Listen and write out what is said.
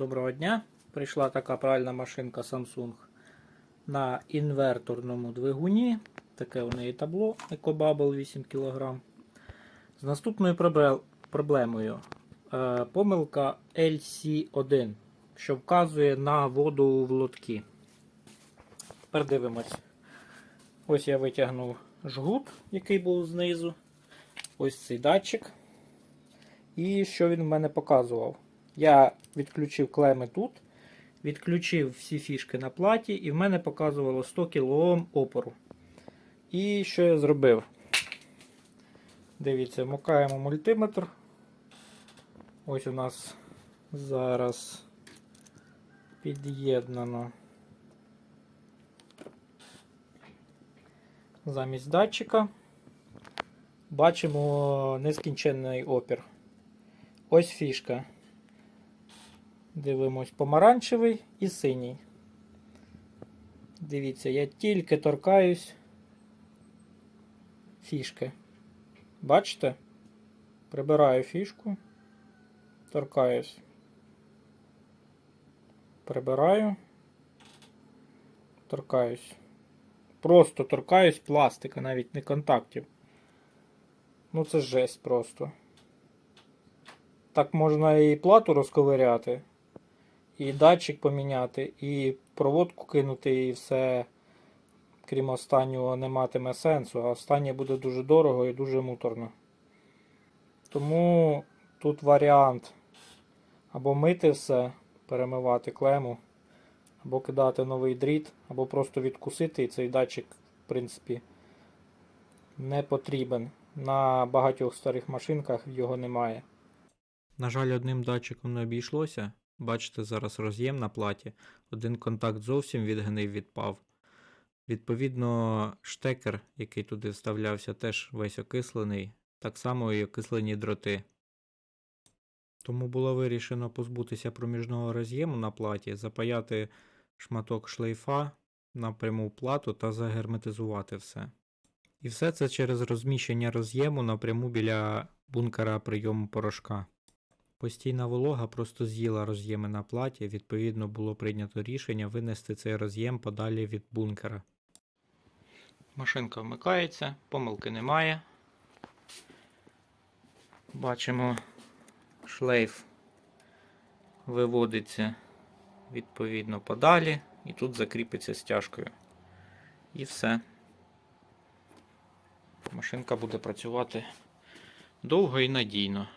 Доброго дня. Прийшла така пральна машинка Samsung на інверторному двигуні. Таке у неї табло EcoBubble 8 кг. З наступною проблемою. Е, помилка LC1, що вказує на воду в лотки. Тепер дивимось. Ось я витягнув жгут, який був знизу. Ось цей датчик. І що він в мене показував? Я відключив клеми тут, відключив всі фішки на платі, і в мене показувало 100 кОм опору. І що я зробив? Дивіться, вмикаємо мультиметр. Ось у нас зараз під'єднано замість датчика. Бачимо нескінченний опір. Ось фішка. Дивимось помаранчевий і синій. Дивіться, я тільки торкаюсь фішки. Бачите? Прибираю фішку. Торкаюсь. Прибираю. Торкаюсь. Просто торкаюсь пластика, навіть не контактів. Ну це жесть просто. Так можна і плату розковиряти, і датчик поміняти, і проводку кинути, і все, крім останнього, не матиме сенсу. А останнє буде дуже дорого і дуже муторно. Тому тут варіант або мити все, перемивати клему, або кидати новий дріт, або просто відкусити, і цей датчик, в принципі, не потрібен. На багатьох старих машинках його немає. На жаль, одним датчиком не обійшлося. Бачите, зараз роз'єм на платі. Один контакт зовсім відгнив, відпав. Відповідно, штекер, який туди вставлявся, теж весь окислений, так само і окислені дроти. Тому було вирішено позбутися проміжного роз'єму на платі, запаяти шматок шлейфа на пряму плату та загерметизувати все. І все це через розміщення роз'єму напряму біля бункера прийому порошка. Постійна волога просто з'їла роз'єми на платі, відповідно було прийнято рішення винести цей роз'єм подалі від бункера. Машинка вмикається, помилки немає. Бачимо, шлейф виводиться відповідно подалі, і тут закріпиться стяжкою. І все. Машинка буде працювати довго і надійно.